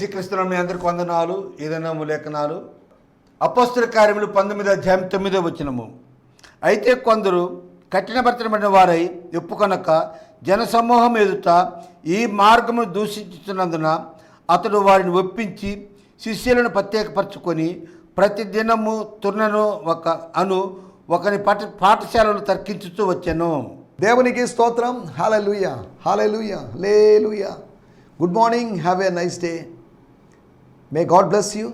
యేసుక్రీస్తున్న మీ అందరికి వందనాలు ఏదైనా లేఖనాలు. అపస్తుల కార్యములు పంతొమ్మిది అధ్యాయం తొమ్మిదో వచ్చినము అయితే కొందరు కఠినపరచబడిన వారై ఒప్పుకొనక జనసమూహం ఎదుట ఈ మార్గమును దూషించుతున్నందున అతడు వారిని ఒప్పించి శిష్యులను ప్రత్యేకపరచుకొని ప్రతి దినము తుర్నను ఒక అను ఒకని పాఠ పాఠశాలను తర్కించుతూ వచ్చాను. దేవునికి స్తోత్రం. Hallelujah hallelujah good morning have a nice day may God bless you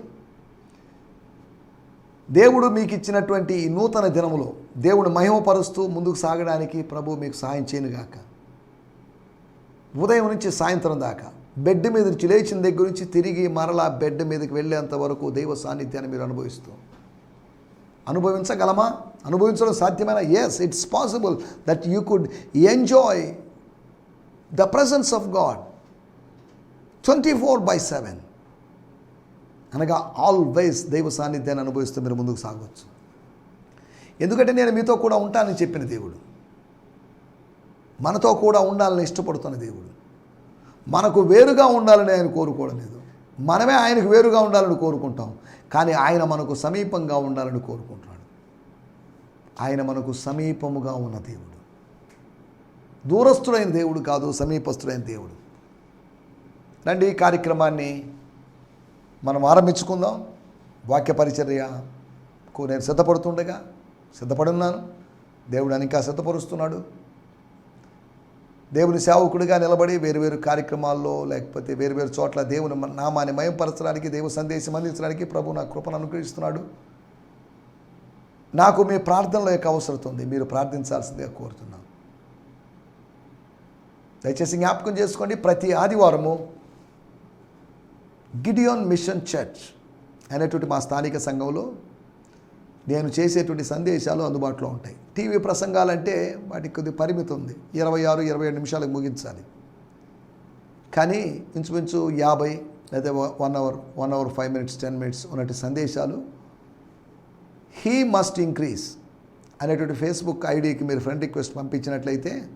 దేవుడు మీకు ఇచ్చినటువంటి ఈ నూతన దినములో దేవుడు మహిమపరుస్తూ ముందుకు సాగడానికి ప్రభు మీకు సాయం చేయనుగాక ఉదయం నుంచి సాయంత్రం దాకా బెడ్ మీద నుంచి లేచిన దగ్గర నుంచి తిరిగి మరలా బెడ్ మీదకి వెళ్ళేంత వరకు దైవ సాన్నిధ్యాన్ని మీరు అనుభవిస్తూ. అనుభవించగలమా? అనుభవించడం సాధ్యమైన? Yes it's possible that you could enjoy the presence of God twenty four by seven అనగా ఆల్వేస్ దైవ సాన్నిధ్యాన్ని అనుభవిస్తూ మీరు ముందుకు సాగవచ్చు. ఎందుకంటే నేను మీతో కూడా ఉంటానని చెప్పిన దేవుడు. మనతో కూడా ఉండాలని ఇష్టపడుతున్న దేవుడు. మనకు వేరుగా ఉండాలని ఆయన కోరుకోవడం లేదు. మనమే ఆయనకు వేరుగా ఉండాలని కోరుకుంటాం. కానీ ఆయన మనకు సమీపంగా ఉండాలని కోరుకుంటున్నాడు. ఆయన మనకు సమీపముగా ఉన్న దేవుడు. దూరస్థుడైన దేవుడు కాదు సమీపస్థుడైన దేవుడు. రండి ఈ కార్యక్రమాన్ని మనం ఆరంభించుకుందాం. వాక్య పరిచర్యకు నేను సిద్ధపడుతుండగా సిద్ధపడున్నాను. దేవుడు ఇంకా సిద్ధపరుస్తున్నాడు. దేవుని సేవకుడిగా నిలబడి వేరువేరు కార్యక్రమాల్లో లేకపోతే వేరువేరు చోట్ల దేవుని నామాన్ని మయంపరచడానికి దేవు సందేశం అందించడానికి ప్రభు నా కృపను అనుగ్రహిస్తున్నాడు. నాకు మీ ప్రార్థనలో యొక్క అవసరం ఉంది. మీరు ప్రార్థించాల్సిందిగా కోరుతున్నాను. దయచేసి జ్ఞాపకం చేసుకోండి. ప్రతి ఆదివారము గిడియోన్ మిషన్ చర్చ్ అనేటువంటి మా స్థానిక సంఘంలో నేను చేసేటువంటి సందేశాలు అందుబాటులో ఉంటాయి. టీవీ ప్రసంగాలంటే వాటికి కొద్ది పరిమితి ఉంది. ఇరవై ఆరు ఇరవై ఏడు నిమిషాలకు ముగించాలి. కానీ ఇంచుమించు యాభై లేదా one hour one hour five minutes ten minutes ఉన్నటువంటి సందేశాలు. హీ మస్ట్ ఇంక్రీజ్ అనేటువంటి ఫేస్బుక్ ఐడికి మీరు ఫ్రెండ్ రిక్వెస్ట్ పంపించినట్లయితే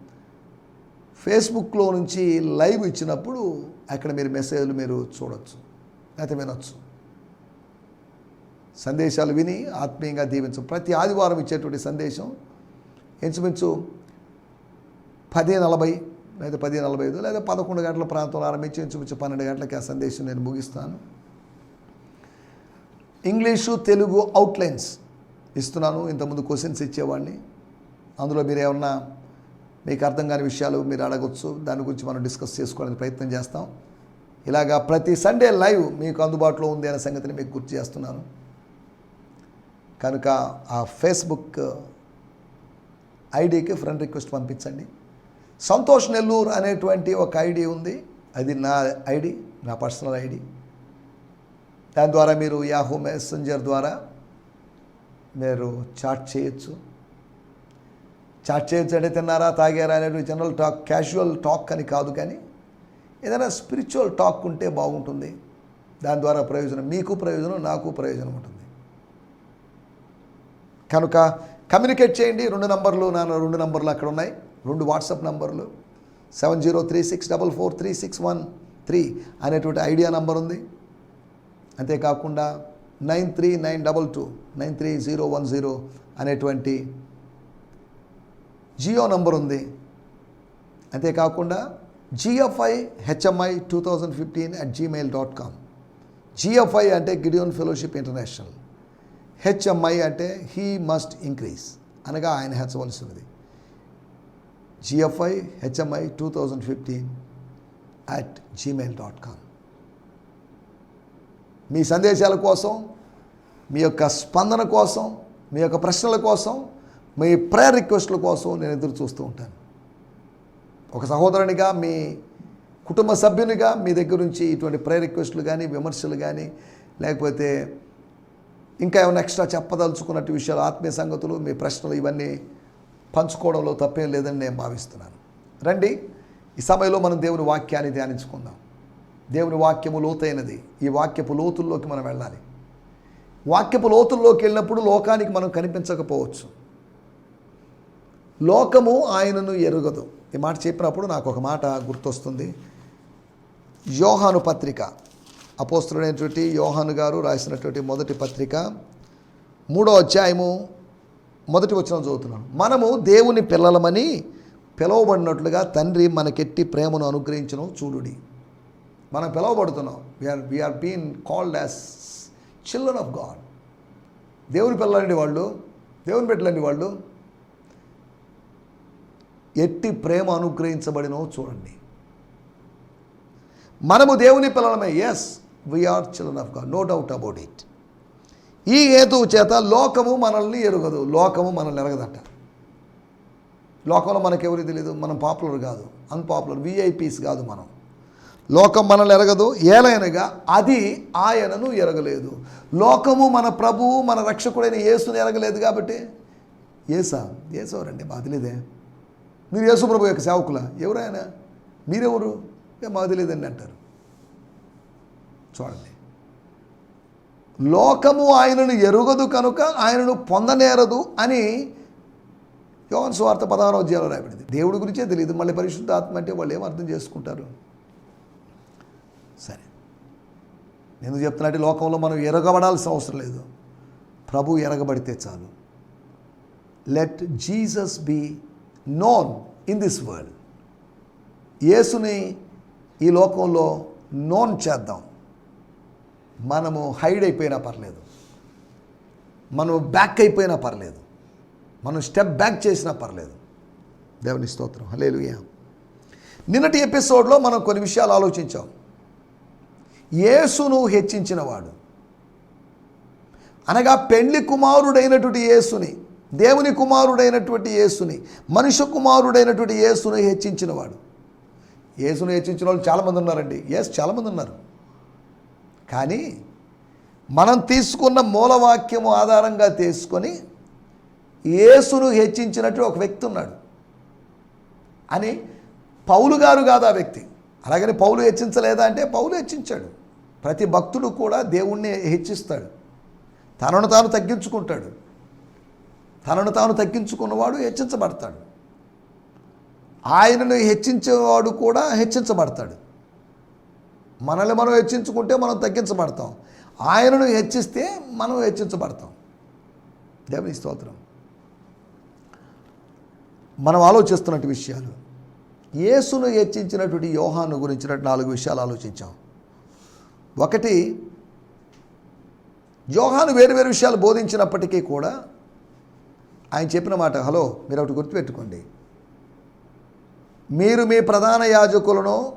ఫేస్బుక్లో నుంచి లైవ్ ఇచ్చినప్పుడు అక్కడ మీరు మెసేజ్లు మీరు చూడొచ్చు. లేకపోతే వినొచ్చు. సందేశాలు విని ఆత్మీయంగా దీవించు. ప్రతి ఆదివారం ఇచ్చేటువంటి సందేశం ఇంచుమించు పది నలభై లేదా పది నలభై ఐదు లేదా పదకొండు గంటల ప్రాంతంలో ఆరంభించి ఇంచుమించు పన్నెండు గంటలకి ఆ సందేశం నేను ముగిస్తాను. ఇంగ్లీషు తెలుగు అవుట్లైన్స్ ఇస్తున్నాను. ఇంతకుముందు క్వశ్చన్స్ ఇచ్చేవాడిని. అందులో మీరు ఏమన్నా మీకు అర్థం కాని విషయాలు మీరు అడగచ్చు. దాని గురించి మనం డిస్కస్ చేసుకోవడానికి ప్రయత్నం చేస్తాం. ఇలాగా ప్రతి సండే లైవ్ మీకు అందుబాటులో ఉంది అనే సంగతిని మీకు గుర్తు చేస్తున్నాను. కనుక ఆ ఫేస్బుక్ ఐడికి ఫ్రెండ్ రిక్వెస్ట్ పంపించండి. సంతోష్ నెల్లూరు అనేటువంటి ఒక ఐడి ఉంది. అది నా ఐడి నా పర్సనల్ ఐడి. దాని ద్వారా మీరు యాహూ మెసెంజర్ ద్వారా మీరు చాట్ చేయొచ్చు. చాట్ చేయొచ్చు అంటే తిన్నారా తాగారా అనేటువంటి జనరల్ టాక్ క్యాజువల్ టాక్ అని కాదు కానీ ఏదైనా స్పిరిచువల్ టాక్ ఉంటే బాగుంటుంది. దాని ద్వారా ప్రయోజనం మీకు ప్రయోజనం నాకు ప్రయోజనం ఉంటుంది. కనుక కమ్యూనికేట్ చేయండి. రెండు నంబర్లు నా రెండు నంబర్లు అక్కడ ఉన్నాయి. రెండు వాట్సాప్ నంబర్లు. Seven zero three six double four three six one three అనేటువంటి ఐడియా నంబర్ ఉంది. అంతేకాకుండా nine three nine double two nine three zero one zero అనేటువంటి జియో నంబర్ ఉంది. అంతేకాకుండా G F I H M I two thousand fifteen at Gmail dot com G F I అంటే Gideon Fellowship International H M I అంటే he must increase అనగా ఆయన హెచ్చవలసినది. G F I H M I two thousand fifteen at Gmail dot com మీ సందేశాల కోసం మీ యొక్క స్పందన కోసం మీ యొక్క ప్రశ్నల కోసం మీ ప్రేయర్ రిక్వెస్ట్ల కోసం నేను ఎదురు చూస్తూ ఉంటాను. ఒక సహోదరునిగా మీ కుటుంబ సభ్యునిగా మీ దగ్గర నుంచి ఇటువంటి ప్రేయర్ రిక్వెస్ట్లు కానీ విమర్శలు కానీ లేకపోతే ఇంకా ఏమైనా ఎక్స్ట్రా చెప్పదలుచుకున్నట్టు విషయాలు ఆత్మీయ సంగతులు మీ ప్రశ్నలు ఇవన్నీ పంచుకోవడంలో తప్పేం లేదని నేను భావిస్తున్నాను. రండి ఈ సమయంలో మనం దేవుని వాక్యాన్ని ధ్యానించుకుందాం. దేవుని వాక్యము లోతైనది. ఈ వాక్యపు లోతుల్లోకి మనం వెళ్ళాలి. వాక్యపు లోతుల్లోకి వెళ్ళినప్పుడు లోకానికి మనం కనిపించకపోవచ్చు. లోకము ఆయనను ఎరుగదు. ఈ మాట చెప్పినప్పుడు నాకు ఒక మాట గుర్తొస్తుంది. యోహాను పత్రిక అపోస్తుడైనటువంటి యోహాను గారు రాసినటువంటి మొదటి పత్రిక మూడో అధ్యాయము మొదటి వచ్చిన చదువుతున్నాను. మనము దేవుని పిల్లలమని పిలువబడినట్లుగా తండ్రి మనకెట్టి ప్రేమను అనుగ్రహించను చూడుడి. మనం పిలువబడుతున్నాం. We are we are been called as children of God దేవుని పిల్లలండి వాళ్ళు దేవుని బిడ్డలండి వాళ్ళు ఎట్టి ప్రేమ అనుగ్రహించబడినో చూడండి. మనము దేవుని పిల్లలమే. Yes we are children of God no doubt about it ఈ హేతువు చేత లోకము మనల్ని ఎరుగదు. లోకము మనల్ని ఎరగదట. లోకంలో మనకెవరి తెలియదు మనం పాపులర్ కాదు. అన్పాపులర్ విఐపీస్ కాదు మనం. లోకం మనల్ని ఎరగదు. ఏలైనగా అది ఆయనను ఎరగలేదు. లోకము మన ప్రభువు మన రక్షకుడైన యేసుని ఎరగలేదు కాబట్టి. ఏసా ఏసోరండి మాకు మీరు యేసుప్రభు యొక్క సేవకుల? ఎవరైనా మీరెవరు? "ఏ, మాకు తెలియదండి అంటారు. చూడండి. లోకము ఆయనను ఎరుగదు కనుక ఆయనను పొందనేరదు అని యోగన్ స్వార్థ పదహారో అధ్యాయంలో రాయబడింది. దేవుడి గురించే తెలియదు. మళ్ళీ పరిశుద్ధ ఆత్మ అంటే వాళ్ళు ఏం అర్థం చేసుకుంటారు? సరే. నేను చెప్తున్నట్టు లోకంలో మనం ఎరగబడాల్సిన అవసరం లేదు. ప్రభు ఎరగబడితే చాలు. Let Jesus be known in this world యేసుని ఈ లోకంలో నోన్ చేద్దాం. మనము హైడ్ అయిపోయినా పర్లేదు. మనం బ్యాక్ అయిపోయినా పర్లేదు. మనం స్టెప్ బ్యాక్ చేసినా పర్లేదు. దేవుని స్తోత్రం. హలేలుయా నిన్నటి ఎపిసోడ్లో మనం కొన్ని విషయాలు ఆలోచించాం. యేసును హెచ్చించినవాడు. అనగా పెండ్లి కుమారుడైనటువంటి యేసుని దేవుని కుమారుడైనటువంటి యేసుని మనుష్య కుమారుడైనటువంటి యేసును హెచ్చించినవాడు. యేసును హెచ్చించిన వాళ్ళు చాలామంది ఉన్నారండి. ఎస్ చాలామంది ఉన్నారు. కానీ మనం తీసుకున్న మూలవాక్యము ఆధారంగా తీసుకొని యేసును హెచ్చించినట్టు ఒక వ్యక్తి ఉన్నాడు. అని పౌలు గారు కాదు ఆ వ్యక్తి. అలాగని పౌలు హెచ్చించలేదా అంటే పౌలు హెచ్చించాడు. ప్రతి భక్తుడు కూడా దేవుణ్ణి హెచ్చిస్తాడు. తనను తాను తగ్గించుకుంటాడు. తనను తాను తగ్గించుకున్నవాడు హెచ్చించబడతాడు. ఆయనను హెచ్చించేవాడు కూడా హెచ్చించబడతాడు. మనల్ని మనం హెచ్చించుకుంటే మనం తగ్గించబడతాం. ఆయనను హెచ్చిస్తే మనం హెచ్చించబడతాం. దేవుని స్తోత్రం. మనం ఆలోచిస్తున్నట్టు విషయాలు. యేసును హెచ్చించినటువంటి యోహాను గురించినట్టు నాలుగు విషయాలు ఆలోచించాం. ఒకటి యోహాను వేరు వేరు విషయాలు బోధించినప్పటికీ కూడా ఆయన చెప్పిన మాట హలో మీరు ఒకటి గుర్తుపెట్టుకోండి. మీరు మీ ప్రధాన యాజకులను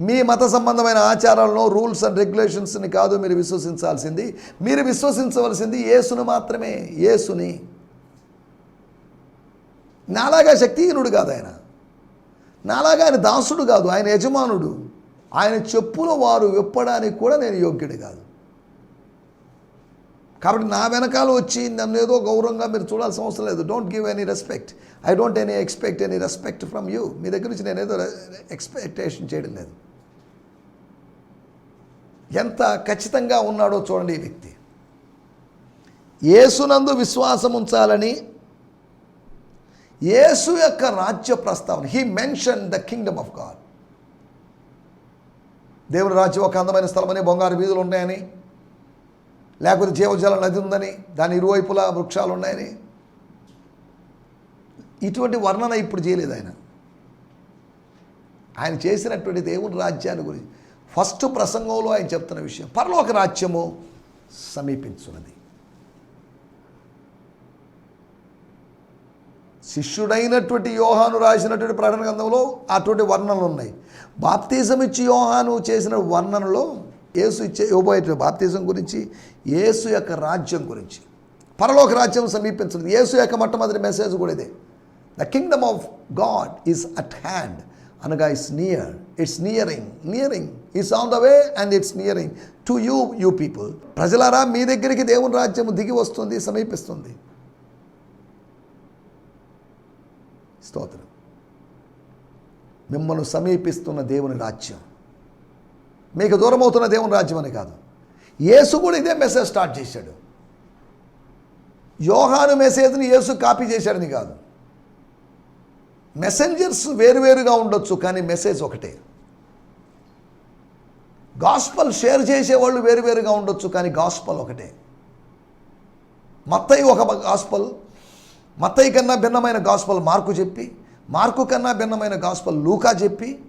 మీ మత సంబంధమైన ఆచారాలను రూల్స్ అండ్ రెగ్యులేషన్స్ని కాదు మీరు విశ్వసించాల్సింది. మీరు విశ్వసించవలసింది యేసును మాత్రమే యేసుని. నాలాగా శక్తిహీనుడు కాదు ఆయన. నాలాగా ఆయన దాసుడు కాదు ఆయన యజమానుడు. ఆయన చెప్పుల వారు విప్పడానికి కూడా నేను యోగ్యుడు కాదు. కాబట్టి నా వెనకాల వచ్చి నన్ను ఏదో గౌరవంగా మీరు చూడాల్సిన అవసరం లేదు. Don't give any respect I don't any expect any respect from you మీ దగ్గర నుంచి నేనేదో ఎక్స్పెక్టేషన్ చేయడం లేదు. ఎంత ఖచ్చితంగా ఉన్నాడో చూడండి ఈ వ్యక్తి. యేసునందు విశ్వాసం ఉంచాలని యేసు యొక్క రాజ్య ప్రస్తావన he mention the kingdom of God దేవుని రాజ్యం ఒక అందమైన స్థలమని బంగారు వీధులు ఉన్నాయని లేకపోతే జీవజల నది ఉందని దాని ఇరువైపులా వృక్షాలు ఉన్నాయని ఇటువంటి వర్ణన ఇప్పుడు చేయలేదు ఆయన. ఆయన చేసినటువంటి దేవుని రాజ్యాన్ని గురించి. ఫస్ట్ ప్రసంగంలో ఆయన చెప్తున్న విషయం పరలోక రాజ్యము సమీపించున్నది. శిష్యుడైనటువంటి యోహాను రాసినటువంటి ప్రకటన గ్రంథంలో అటువంటి వర్ణనలు ఉన్నాయి బాప్తిజం ఇచ్చి యోహాను చేసిన వర్ణనలో యేసు ఇచ్చే ఇవ్వబోయే బాప్తిజం గురించి యేసు యొక్క రాజ్యం గురించి. పరలోక రాజ్యం సమీపించదు యేసు యొక్క మొట్టమొదటి మెసేజ్ కూడా ఇదే. The kingdom of God is at hand అనగా it's near it's nearing nearing it's on the way and it's nearing to you you people ప్రజలారా మీ దగ్గరికి దేవుని రాజ్యం దిగి వస్తుంది సమీపిస్తుంది. స్తోత్రం. మిమ్మల్ని సమీపిస్తున్న దేవుని రాజ్యం. మీకు దూరం అవుతున్న దేవుని రాజ్యం అని కాదు. యేసు కూడా ఇదే మెసేజ్ స్టార్ట్ చేశాడు. యోహాను మెసేజ్ని యేసు కాపీ చేశాడని కాదు. మెసెంజర్స్ వేరువేరుగా ఉండొచ్చు కానీ మెసేజ్ ఒకటే. గాస్పల్ షేర్ చేసేవాళ్ళు వేరు వేరుగా ఉండొచ్చు కానీ గాస్పల్ ఒకటే. మత్తయి ఒక గాస్పల్ మత్తయి కన్నా భిన్నమైన గాస్పల్ మార్కు చెప్పి మార్కు కన్నా భిన్నమైన గాస్పల్ లూకా చెప్పి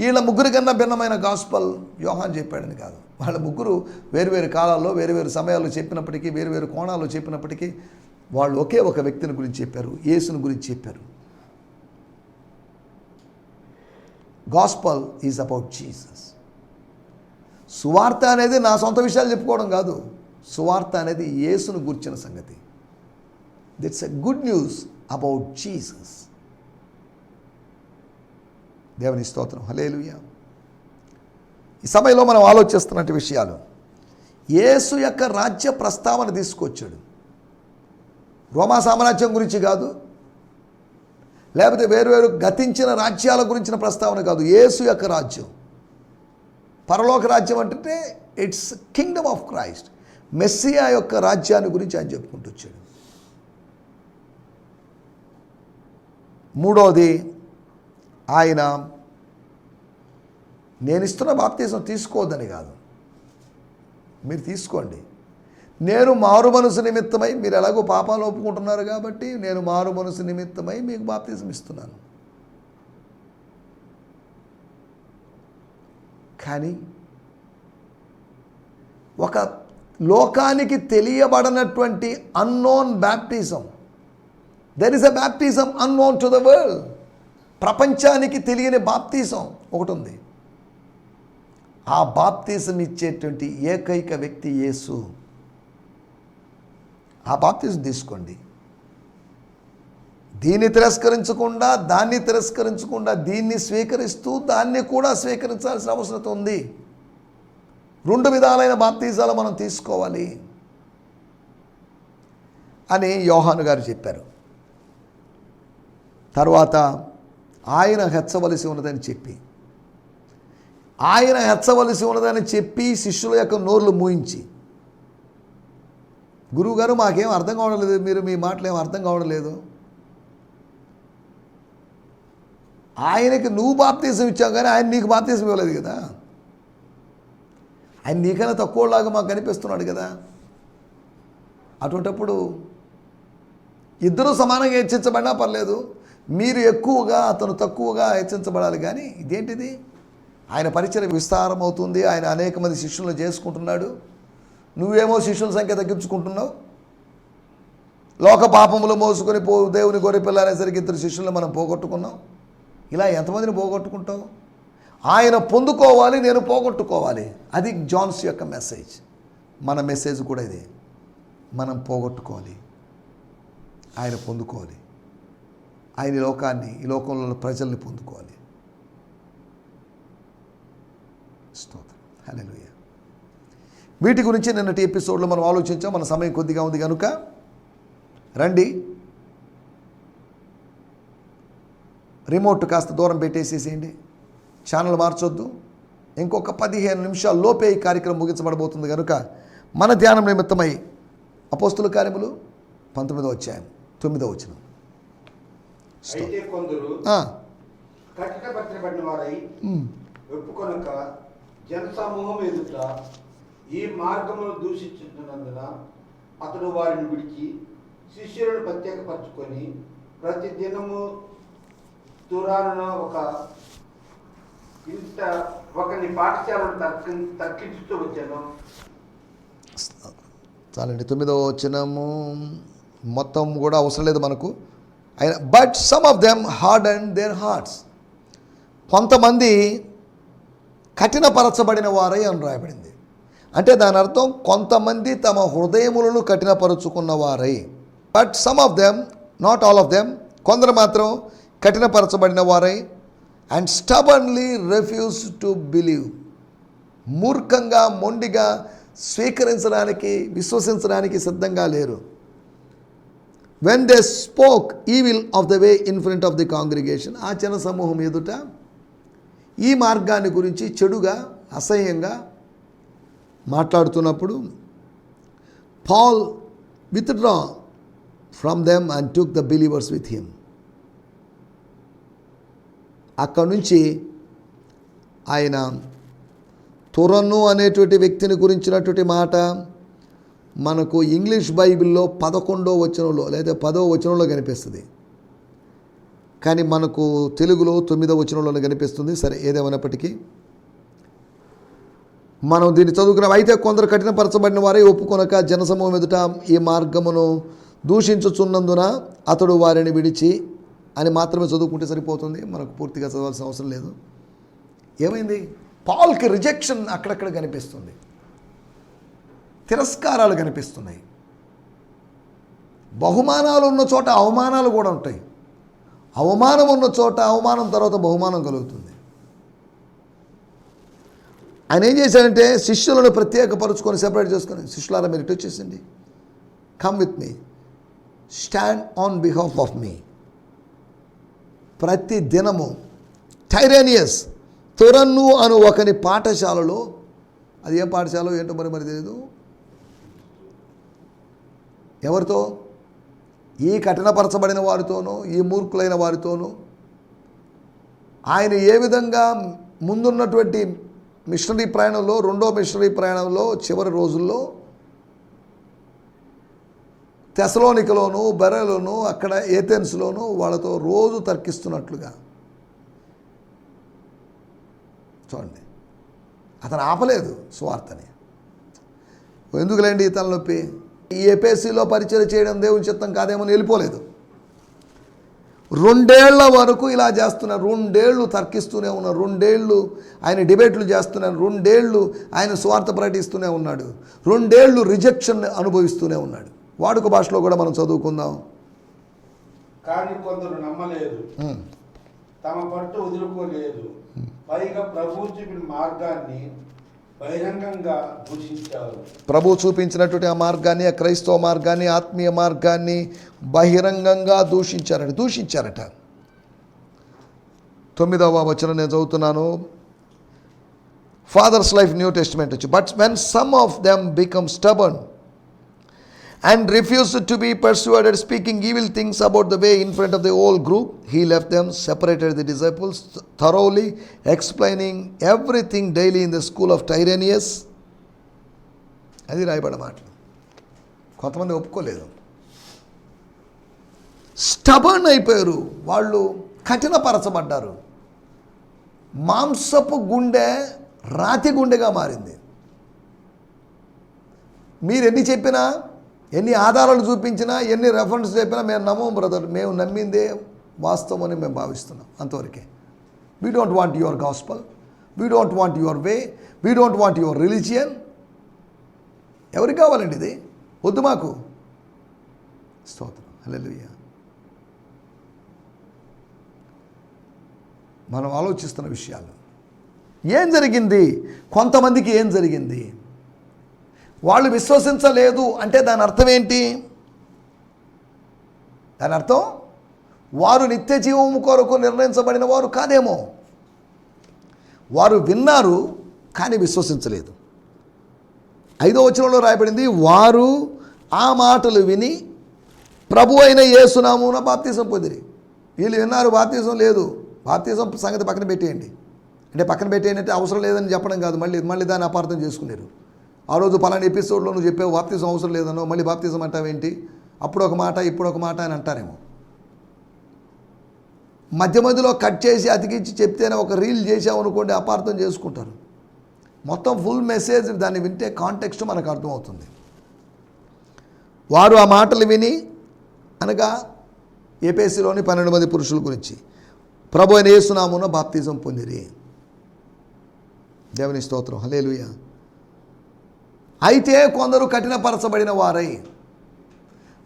వీళ్ళ ముగ్గురి కన్నా భిన్నమైన గాస్పల్ యోహాన్ చెప్పాడని కాదు. వాళ్ళ ముగ్గురు వేరువేరు కాలాల్లో వేరువేరు సమయాల్లో చెప్పినప్పటికీ వేరువేరు కోణాల్లో చెప్పినప్పటికీ వాళ్ళు ఒకే ఒక వ్యక్తిని గురించి చెప్పారు యేసుని గురించి చెప్పారు. గాస్పల్ ఈజ్ అబౌట్ జీసస్ సువార్త అనేది నా సొంత విషయాలు చెప్పుకోవడం కాదు. సువార్త అనేది యేసును గుర్చిన సంగతి. It's a good news about Jesus దేవుని స్తోత్రం. హలేలుయ ఈ సమయంలో మనం ఆలోచిస్తున్నట్టు విషయాలు. యేసు యొక్క రాజ్య ప్రస్తావన తీసుకొచ్చాడు. రోమా సామ్రాజ్యం గురించి కాదు లేకపోతే వేరువేరు గతించిన రాజ్యాల గురించిన ప్రస్తావన కాదు. యేసు యొక్క రాజ్యం. పరలోక రాజ్యం అంటే it's kingdom of Christ. Messiah యొక్క రాజ్యాన్ని గురించి ఆయన చెప్పుకుంటూ వచ్చాడు. మూడవది ఆయన నేను ఇస్తున్న బాప్తీసం తీసుకోవద్దని కాదు. మీరు తీసుకోండి. నేను మారు మనసు నిమిత్తమై మీరు ఎలాగో పాపాలు ఒప్పుకుంటున్నారు కాబట్టి నేను మారు మనసు నిమిత్తమై మీకు బాప్తీసం ఇస్తున్నాను. కానీ ఒక లోకానికి తెలియబడనటువంటి unknown baptism there is a baptism unknown to the world ప్రపంచానికి తెలియని బాప్తీసం ఒకటి ఉంది ఆ బాప్తీసం ఇచ్చేటువంటి ఏకైక వ్యక్తి యేసు. ఆ బాప్తీసం తీసుకోండి. దీన్ని తిరస్కరించకుండా దాన్ని తిరస్కరించకుండా దీన్ని స్వీకరిస్తూ దాన్ని కూడా స్వీకరించాల్సిన అవసరం ఉంది. రెండు విధాలైన బాప్తీజాలు మనం తీసుకోవాలి అని యోహాను గారు చెప్పారు. తర్వాత ఆయన హెచ్చవలసి ఉన్నదని చెప్పి. ఆయన హెచ్చవలసి ఉన్నదని చెప్పి శిష్యుల యొక్క నోర్లు మూయించి. గురువుగారు మాకేం అర్థం కావడం లేదు మీరు మీ మాటలు ఏం అర్థం కావడం లేదు. ఆయనకి నువ్వు బాప్తీసం ఇచ్చావు కానీ ఆయన నీకు బాప్తీసం ఇవ్వలేదు కదా. ఆయన నీకన్నా తక్కువలాగా మాకు కనిపిస్తున్నాడు కదా. అటువంటప్పుడు ఇద్దరూ సమానంగా హెచ్చించబడినా పర్లేదు. మీరు ఎక్కువగా అతను తక్కువగా హెచ్చించబడాలి కానీ ఇదేంటిది? ఆయన పరిచయం విస్తారం అవుతుంది ఆయన అనేక మంది శిష్యులను చేసుకుంటున్నాడు. నువ్వేమో శిష్యుల సంఖ్య తగ్గించుకుంటున్నావు. లోక పాపములు మోసుకొని పో దేవుని గొర్రెపిల్ల అనేసరికి ఇద్దరు శిష్యులను మనం పోగొట్టుకున్నాం. ఇలా ఎంతమందిని పోగొట్టుకుంటావు? ఆయన పొందుకోవాలి నేను పోగొట్టుకోవాలి. అది జాన్స్ యొక్క మెసేజ్. మన మెసేజ్ కూడా ఇదే. మనం పోగొట్టుకోవాలి. ఆయన పొందుకోవాలి. ఆయన ఈ లోకాన్ని ఈ లోకంలో ఉన్న ప్రజల్ని పొందుకోవాలి. స్తోత్రం. హలోయ వీటి గురించి నిన్నటి ఎపిసోడ్లో మనం ఆలోచించాం. మన సమయం కొద్దిగా ఉంది కనుక రండి. రిమోట్ కాస్త దూరం పెట్టేసేసేయండి. ఛానల్ మార్చొద్దు. ఇంకొక పదిహేను నిమిషాల లోపే ఈ కార్యక్రమం ముగించబడబోతుంది కనుక మన ధ్యానం నిమిత్తమై అపోస్తుల కార్యములు పంతొమ్మిదో అధ్యాయం తొమ్మిదో వచ్చిన అయితే కొందరు కఠినపరచబడిన వారై ఒప్పుకొనక జనసమూహం ఎదుట ఈ మార్గమును దూషించుతున్నందున అతడు వారిని విడిచి శిష్యులను ప్రత్యేకపరచుకొని ప్రతి దినము దూరాన ఒక ఇంత ఒకని పాఠశాలను తర్క తర్కించుతూ వచ్చాను. చాలండి. తొమ్మిదో వచ్చినము మొత్తం కూడా అవసరం లేదు మనకు. But some of them hard and their hearts కొంతమంది కఠినపరచబడిన వారై అని రాయబడింది. అంటే దాని అర్థం కొంతమంది తమ హృదయములను కఠినపరుచుకున్న వారై. But some of them not all of them కొందరు మాత్రం కఠినపరచబడిన వారై and stubbornly refuse to believe మూర్ఖంగా మొండిగా స్వీకరించడానికి విశ్వసించడానికి సిద్ధంగా లేరు. When they spoke evil of the way in front of the congregation ఆ జన సమూహం ఎదుట ఈ మార్గాన్ని గురించి చెడుగా అసహ్యంగా మాట్లాడుతున్నప్పుడు Paul withdraw from them and took the believers with him అక్కడి నుంచి ఆయన తురను అనేటువంటి వ్యక్తిని గురించినటువంటి మాట మనకు ఇంగ్లీష్ బైబిల్లో పదకొండో వచనంలో లేదా పదో వచనంలో కనిపిస్తుంది. కానీ మనకు తెలుగులో తొమ్మిదో వచనంలో కనిపిస్తుంది. సరే ఏదేమైనప్పటికీ? మనం దీన్ని చదువుకున్నాం. అయితే కొందరు కఠినపరచబడిన వారే ఒప్పుకొనక జనసమూహం ఎదుట ఈ మార్గమును దూషించుచున్నందున అతడు వారిని విడిచి అని మాత్రమే చదువుకుంటే సరిపోతుంది. మనకు పూర్తిగా చదవాల్సిన అవసరం లేదు. ఏమైంది? పాల్కి రిజెక్షన్ అక్కడక్కడ కనిపిస్తుంది. తిరస్కారాలు కనిపిస్తున్నాయి. బహుమానాలు ఉన్న చోట అవమానాలు కూడా ఉంటాయి. అవమానం ఉన్న చోట అవమానం తర్వాత బహుమానం కలుగుతుంది. ఆయన ఏం చేశాడంటే శిష్యులను ప్రత్యేకపరుచుకొని సెపరేట్ చేసుకొని శిష్యులారా మీరు ఇటు వచ్చేసింది come with me stand on behalf of me ప్రతి దినము టైరేనియస్ తురన్ను అను ఒకని పాఠశాలలో అది ఏం పాఠశాల ఏంటో మరి మరి తెలియదు ఎవరితో? ఈ కఠినపరచబడిన వారితోనూ ఈ మూర్ఖులైన వారితోనూ. ఆయన ఏ విధంగా ముందున్నటువంటి మిషనరీ ప్రయాణంలో రెండో మిషనరీ ప్రయాణంలో చివరి రోజుల్లో తెసలోనికలోను బెరలోను అక్కడ ఏథెన్స్లోను వాళ్ళతో రోజు తర్కిస్తున్నట్లుగా. చూడండి. అతను ఆపలేదు స్వార్థని. ఎందుకులేండి ఈ తలనొప్పి? ఈ ఏపీఎస్సీలో పరిచయం చేయడం దేవుని చిత్తం కాదేమో అని వెళ్ళిపోలేదు. రెండేళ్ళ వరకు ఇలా చేస్తున్నారు రెండేళ్ళు తర్కిస్తూనే ఉన్నారు రెండేళ్ళు ఆయన డిబేట్లు చేస్తున్నారు రెండేళ్ళు ఆయన స్వార్థ ప్రకటిస్తూనే ఉన్నాడు. రెండేళ్ళు రిజెక్షన్ అనుభవిస్తూనే ఉన్నాడు. వాడుక భాషలో కూడా మనం చదువుకుందాం. కానీ కొందరు నమ్మలేదు. తమ పట్టు వదులుకోలేదు. పైగా ప్రభు చూపిన మార్గాన్ని బహిరంగంగా దూషించారు ప్రభు చూపించినటువంటి ఆ మార్గాన్ని ఆ క్రైస్తవ మార్గాన్ని ఆత్మీయ మార్గాన్ని బహిరంగంగా దూషించారట దూషించారట. తొమ్మిదవ వచనం నేను చదువుతున్నాను. ఫాదర్స్ లైఫ్ న్యూ టెస్ట్మెంట్ వచ్చి but when some of them become stubborn and refuse to be persuaded speaking evil things about the way in front of the whole group he left them separated the disciples thoroughly explaining everything daily in the school of Tyrannus అది రాయబడ మాటలు కొంతమంది ఒప్పుకోలేదు. Stubborn అయిపోయారు. వాళ్ళు కఠినపరచబడ్డారు. మాంసపు గుండె రాతి గుండెగా మారింది. మీరు ఎన్ని చెప్పినా ఎన్ని ఆధారాలు చూపించినా ఎన్ని రెఫరెన్స్ చెప్పినా మేము నమ్మం బ్రదర్ మేము నమ్మిందే వాస్తవం అని మేము భావిస్తున్నాం అంతవరకే. We don't want your gospel we don't want your way we don't want your religion ఎవరికి కావాలండి ఇది? వద్దు మాకు. స్తోత్రం. హల్లెలూయా మనం ఆలోచిస్తున్న విషయాలు. ఏం జరిగింది? కొంతమందికి ఏం జరిగింది? వాళ్ళు విశ్వసించలేదు అంటే దాని అర్థం ఏంటి? దాని అర్థం వారు నిత్య జీవము కొరకు నిర్ణయించబడిన వారు కాదేమో. వారు విన్నారు కానీ విశ్వసించలేదు. ఐదో వచనంలో రాయబడింది వారు ఆ మాటలు విని ప్రభు అయిన యేసునామున బాప్తీసం పొందిరి. వీళ్ళు విన్నారు బాప్తీసం లేదు. బాప్తీసం సంగతి పక్కన పెట్టేయండి. అంటే పక్కన పెట్టేయండి అంటే అవసరం లేదని చెప్పడం కాదు. మళ్ళీ మళ్ళీ దాన్ని అపార్థం చేసుకున్నారు ఆ రోజు పలానా ఎపిసోడ్లో నువ్వు చెప్పే బాప్తిజం అవసరం లేదనో మళ్ళీ బాప్తిజం అంటావేంటి? అప్పుడు ఒక మాట ఇప్పుడు ఒక మాట అని అంటారేమో. మధ్య మధ్యలో కట్ చేసి అతికించి చెప్తేనే ఒక రీల్ చేసామనుకోండి అపార్థం చేసుకుంటారు. మొత్తం ఫుల్ మెసేజ్ దాన్ని వింటే కాంటెక్స్ట్ మనకు అర్థమవుతుంది. వారు ఆ మాటలు విని అనగా ఏపీఎస్సీలోని పన్నెండు మంది పురుషుల గురించి ప్రభు అయిన యేసునామున బాప్తిజం పొందిరి. దేవుని స్తోత్రం. హలేలుయా అయితే కొందరు కఠినపరచబడిన వారై.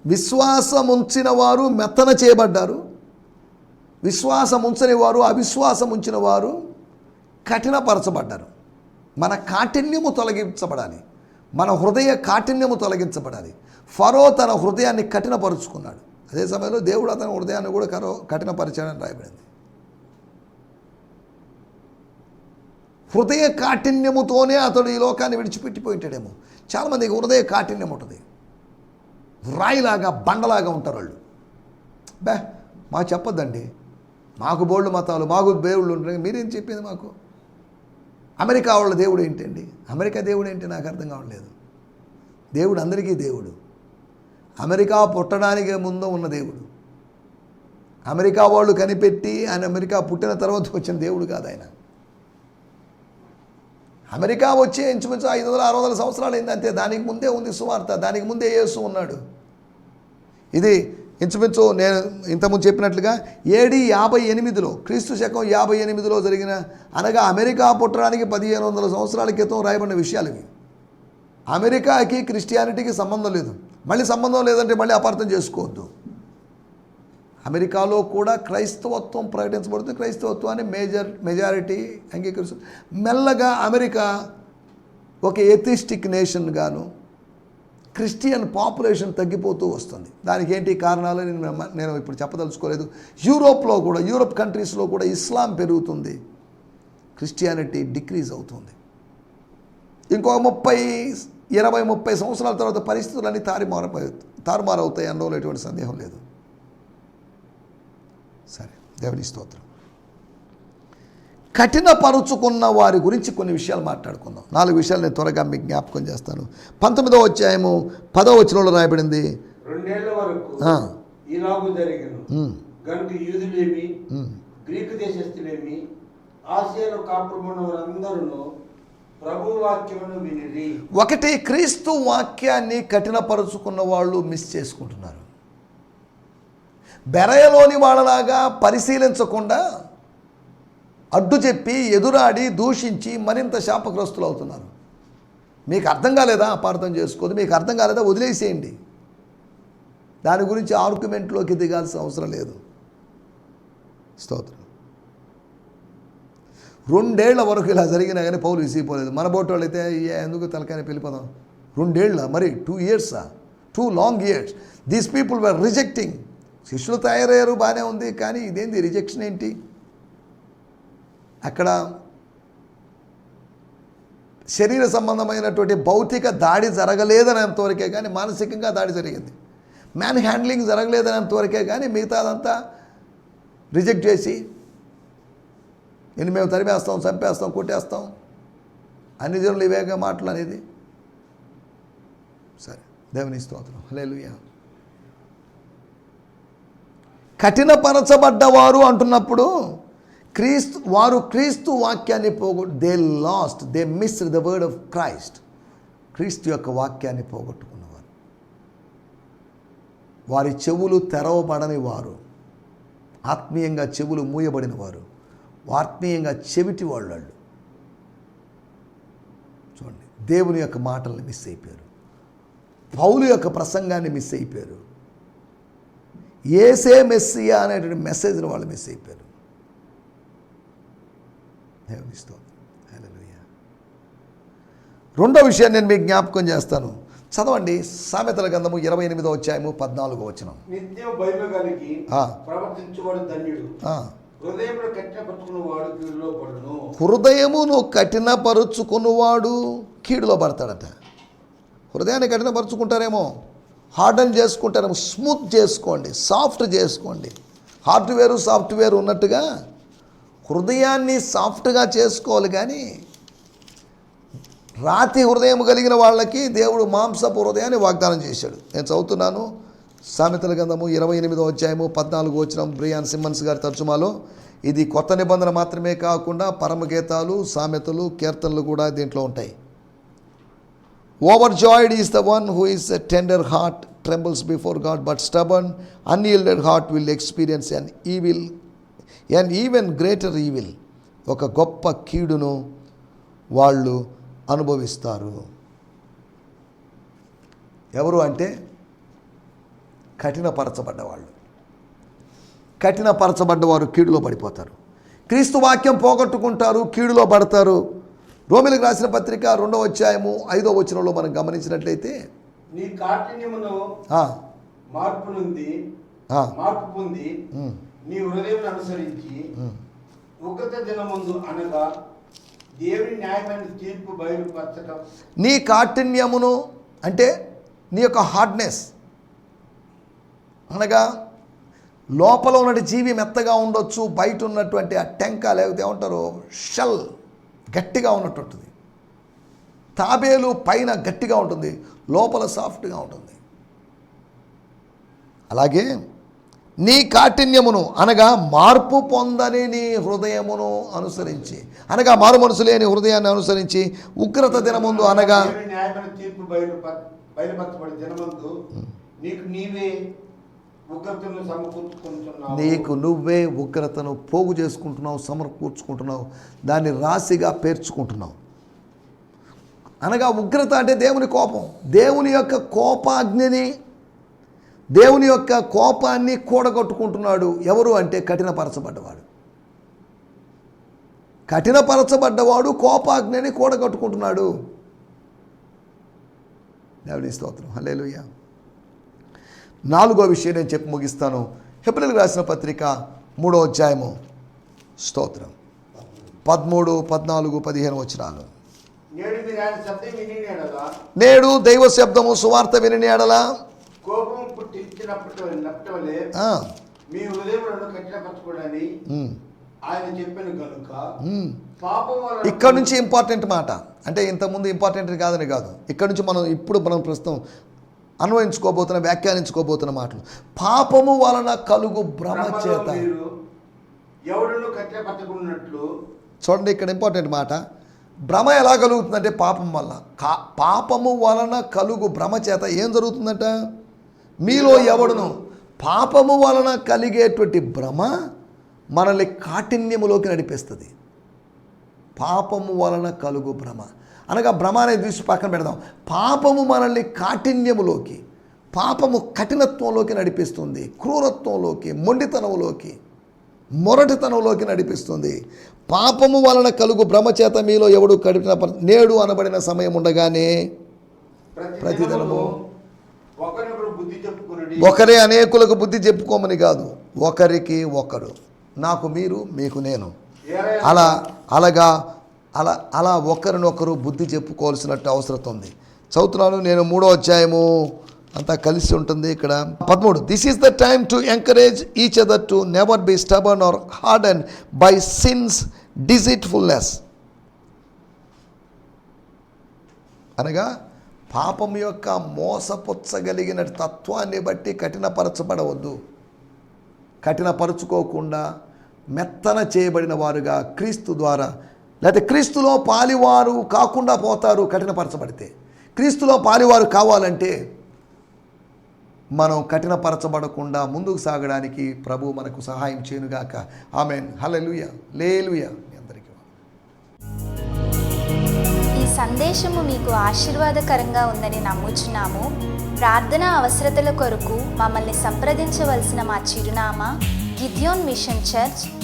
విశ్వాసం ఉంచిన వారు మెత్తన చేయబడ్డారు. విశ్వాసముంచని వారు అవిశ్వాసం ఉంచిన వారు కఠినపరచబడ్డారు. మన కాఠిన్యము తొలగించబడాలి. మన హృదయ కాఠిన్యము తొలగించబడాలి. ఫరో తన హృదయాన్ని కఠినపరుచుకున్నాడు. అదే సమయంలో దేవుడు అతని హృదయాన్ని కూడా కరో కఠినపరిచాడని రాయబడింది. హృదయ కాఠిన్యముతోనే అతడు ఈ లోకాన్ని విడిచిపెట్టిపోయింటాడేమో. చాలామందికి హృదయ కాఠిన్యం ఉంటుంది. రాయిలాగా బండలాగా ఉంటారు వాళ్ళు. బే మాకు చెప్పొద్దండి. మాకు బోళ్ళు మతాలు మాకు దేవుళ్ళు ఉంటాయి మీరేం చెప్పింది మాకు? అమెరికా వాళ్ళ దేవుడు ఏంటండి? అమెరికా దేవుడు ఏంటి? నాకు అర్థం కావట్లేదు. దేవుడు అందరికీ దేవుడు. అమెరికా పుట్టడానికి ముందు ఉన్న దేవుడు. అమెరికా వాళ్ళు కనిపెట్టి ఆయన అమెరికా పుట్టిన తర్వాత వచ్చిన దేవుడు కాదు ఆయన. అమెరికా వచ్చి ఇంచుమించు ఐదు వందల ఆరు వందల సంవత్సరాలు అయింది అంతే. దానికి ముందే ఉంది సువార్త. దానికి ముందే యేసు ఉన్నాడు. ఇది ఇంచుమించు నేను ఇంతకుముందు చెప్పినట్లుగా ఏడి యాభై ఎనిమిదిలో క్రీస్తు శకం యాభై ఎనిమిదిలో జరిగిన అనగా అమెరికా పుట్టడానికి పదిహేను వందల సంవత్సరాల క్రితం రాయబడిన విషయాలు ఇవి. అమెరికాకి క్రిస్టియానిటీకి సంబంధం లేదు. మళ్ళీ సంబంధం లేదంటే మళ్ళీ అపార్థం చేసుకోవద్దు. అమెరికాలో కూడా క్రైస్తవత్వం ప్రకటించబడుతుంది. క్రైస్తవత్వాన్ని మేజర్ మెజారిటీ అంగీకరిస్తుంది. మెల్లగా అమెరికా ఒక ఎథిస్టిక్ నేషన్గాను క్రిస్టియన్ పాపులేషన్ తగ్గిపోతూ వస్తుంది. దానికి ఏంటి కారణాలు నేను నేను ఇప్పుడు చెప్పదలుచుకోలేదు. యూరోప్లో కూడా యూరోప్ కంట్రీస్లో కూడా ఇస్లాం పెరుగుతుంది. క్రిస్టియానిటీ డిక్రీజ్ అవుతుంది. ఇంకో ముప్పై ఇరవై ముప్పై సంవత్సరాల తర్వాత పరిస్థితులన్నీ తారుమారు తారుమారవుతాయి అనడంలో ఎటువంటి సందేహం లేదు. సరే దేవుని స్తోత్రం. కఠినపరుచుకున్న వారి గురించి కొన్ని విషయాలు మాట్లాడుకుందాం. నాలుగు విషయాలు నేను త్వరగా మీకు జ్ఞాపకం చేస్తాను. పంతొమ్మిదో అధ్యాయము పదో వచనంలో రాయబడింది. గ్రీకు ఆసియాలో కాపురమున్న వారందరూ ప్రభు వాక్యమును వినిరి. ఒకటి క్రీస్తు వాక్యాన్ని కఠినపరుచుకున్న వాళ్ళు మిస్ చేసుకుంటున్నారు. బెరయలోని వాళ్ళలాగా పరిశీలించకుండా అడ్డు చెప్పి ఎదురాడి దూషించి మరింత శాపగ్రస్తులు అవుతున్నారు. మీకు అర్థం కాలేదా? అపార్థం చేసుకోదు. మీకు అర్థం కాలేదా? వదిలేసేయండి. దాని గురించి ఆర్గ్యుమెంట్లోకి దిగాల్సిన అవసరం లేదు. స్తోత్రం. రెండేళ్ళ వరకు ఇలా జరిగినా కానీ పౌలు విసిగిపోలేదు. మన బోటి వాళ్ళు అయితే ఎందుకు తలకాయని వెళ్ళిపోదాం రెండేళ్ళ మరి two ఇయర్సా two long years these people were rejecting శిష్యులు తయారయ్యారు బాగానే ఉంది కానీ ఇదేంది రిజెక్షన్ ఏంటి? అక్కడ శరీర సంబంధమైనటువంటి భౌతిక దాడి జరగలేదనేంతవరకే కానీ మానసికంగా దాడి జరిగింది. మ్యాన్ హ్యాండ్లింగ్ జరగలేదనేంతవరకే కానీ మిగతాదంతా రిజెక్ట్ చేసి నేను మేము తరిమేస్తాం చంపేస్తాం కొట్టేస్తాం. అన్ని జనులు ఇవేగా మాటలు అనేది సరే దేవుని స్తోత్రం. హల్లెలూయా. కఠినపరచబడ్డవారు అంటున్నప్పుడు క్రీస్తు వారు క్రీస్తు వాక్యాన్ని పోగొట్టు they lost they miss the word of Christ క్రీస్తు యొక్క వాక్యాన్ని పోగొట్టుకున్నవారు. వారి చెవులు తెరవబడని వారు ఆత్మీయంగా చెవులు మూయబడిన వారు ఆత్మీయంగా చెవిటి వాళ్ళు చూడండి దేవుని యొక్క మాటల్ని మిస్ అయిపోయారు. పౌలు యొక్క ప్రసంగాన్ని మిస్ అయిపోయారు. ఏసే మెస్సియా అనేటువంటి మెసేజ్ని వాళ్ళు మిస్ అయిపోయారు. రెండో విషయాన్ని నేను మీకు జ్ఞాపకం చేస్తాను. చదవండి సామెతల గంధము ఇరవై ఎనిమిదో అధ్యాయము పద్నాలుగో పడును హృదయమును కఠినపరుచుకున్నవాడు కీడులో పడతాడట. హృదయాన్ని కఠినపరుచుకుంటారేమో? హార్డన్ చేసుకుంటారేమో స్మూత్ చేసుకోండి సాఫ్ట్ చేసుకోండి. హార్డ్వేర్ సాఫ్ట్వేర్ ఉన్నట్టుగా హృదయాన్ని సాఫ్ట్గా చేసుకోవాలి కానీ రాతి హృదయం కలిగిన వాళ్ళకి దేవుడు మాంసపు హృదయాన్ని వాగ్దానం చేశాడు. నేను చదువుతున్నాను సామెతల గంధము ఇరవై ఎనిమిదో అధ్యాయము పద్నాలుగు వచ్చిన బ్రియాన్ సిమ్మన్స్ గారి తర్జుమాలో. ఇది కొత్త నిబంధన మాత్రమే కాకుండా పరమగీతాలు సామెతలు కీర్తనలు కూడా దీంట్లో ఉంటాయి. Overjoyed is the one who is a tender heart trembles before God but stubborn unyielded heart will experience and evil and even greater evil ఒక గొప్ప కీడును వాళ్ళు అనుభవిస్తారు. ఎవరు అంటే? కఠినపరచబడ్డవాళ్ళు. కఠినపరచబడ్డవారు కీడులో పడిపోతారు. క్రీస్తు వాక్యం పోగొట్టుకుంటారు కీడులో పడతారు. రోమిలకు రాసిన పత్రిక రెండవ అధ్యాయము ఐదో వచనంలో మనం గమనించినట్లయితే నీ కాఠిన్యమును మార్పు నుండి మార్పు పొంది నీ హృదయం అనుసరించి. ఉగత దినముందు అనగా దేవుని న్యాయమైన తీర్పు నీ కాఠిన్యమును అంటే నీ యొక్క హార్డ్నెస్ అనగా లోపల ఉన్నటి జీవి మెత్తగా ఉండొచ్చు బయట ఉన్నటువంటి ఆ టెంక లేకపోతే ఏమంటారు షల్. గట్టిగా ఉన్నట్టుంటుంది తాబేలు పైన గట్టిగా ఉంటుంది లోపల సాఫ్ట్గా ఉంటుంది. అలాగే నీ కాఠిన్యమును అనగా మార్పు పొందని నీ హృదయమును అనుసరించి అనగా మారు మనసు లేని హృదయాన్ని అనుసరించి ఉగ్రత దినముందు అనగా నీకు నీవే నీకు నువ్వే ఉగ్రతను పోగు చేసుకుంటున్నావు సమర్పూర్చుకుంటున్నావు దాన్ని రాశిగా పేర్చుకుంటున్నావు. అనగా ఉగ్రత అంటే దేవుని కోపం. దేవుని యొక్క కోపాగ్నిని దేవుని యొక్క కోపాన్ని కూడగొట్టుకుంటున్నాడు ఎవరు అంటే కఠినపరచబడ్డవాడు. కఠినపరచబడ్డవాడు కోపాగ్నిని కూడగొట్టుకుంటున్నాడు. దేవుని స్తోత్రం. హలేలుయ్యా నాలుగో విషయం నేను చెప్పి ముగిస్తాను. హెబ్రిల్కి రాసిన పత్రిక మూడో అధ్యాయము. స్తోత్రం. పదమూడు పద్నాలుగు పదిహేను వచనాలు. నేడు దైవ శబ్దము సువార్త విని ఎడలా? మీ ఆయన చెప్పిన కనుక ఇక్కడ నుంచి ఇంపార్టెంట్ మాట. అంటే ఇంతకుముందు ఇంపార్టెంట్ కాదని కాదు. ఇక్కడ నుంచి మనం ఇప్పుడు మనం ప్రస్తుతం అన్వయించుకోబోతున్న వ్యాఖ్యానించుకోబోతున్న మాటలు. పాపము వలన కలుగు భ్రమ చేత. చూడండి ఇక్కడ ఇంపార్టెంట్ మాట. భ్రమ ఎలా కలుగుతుందంటే పాపం వల్ల కా పాపము వలన కలుగు భ్రమ చేత ఏం జరుగుతుందట? మీలో ఎవడును? పాపము వలన కలిగేటువంటి భ్రమ మనల్ని కాఠిన్యములోకి నడిపిస్తుంది. పాపము వలన కలుగు భ్రమ. అనగా భ్రమ అనేది తీసి పక్కన పెడదాం. పాపము మనల్ని కాఠిన్యములోకి పాపము కఠినత్వంలోకి నడిపిస్తుంది. క్రూరత్వంలోకి మొండితనంలోకి మొరటితనంలోకి నడిపిస్తుంది. పాపము వలన కలుగు భ్రమ చేత మీలో ఎవడు కడిపిన నేడు అనబడిన సమయం ఉండగానే ప్రతి ప్రతిదినము ఒకరే అనేకులకు బుద్ధి చెప్పుకోమని కాదు ఒకరికి ఒకరు నాకు మీరు మీకు నేను. అలా అలాగా అలా అలా ఒకరినొకరు బుద్ధి చెప్పుకోవాల్సినట్టు అవసరం ఉంది. చదువుతున్నాను నేను మూడో అధ్యాయము అంతా కలిసి ఉంటుంది ఇక్కడ. పదమూడు this is the time to encourage each other to never be stubborn or hard and by sins deceitfulness అనగా పాపం యొక్క మోసపుచ్చగలిగిన తత్వాన్ని బట్టి కఠినపరచబడవద్దు. కఠినపరుచుకోకుండా మెత్తన చేయబడిన వారుగా క్రీస్తు ద్వారా లేకపోతే క్రీస్తులో పాలివారు కాకుండా పోతారు కఠినపరచబడితే. క్రీస్తులో పాలివారు కావాలంటే మనం కఠినపరచబడకుండా ముందుకు సాగడానికి ప్రభు మనకు సహాయం చేయనుగాక. ఆమెన్. హలలుయ లేలుయ అందరికీ ఈ సందేశము మీకు ఆశీర్వాదకరంగా ఉందని నమ్ముచున్నాము. ప్రార్థన అవసరతల కొరకు మమ్మల్ని సంప్రదించవలసిన మా చిరునామా గిద్యోన్ మిషన్ చర్చ్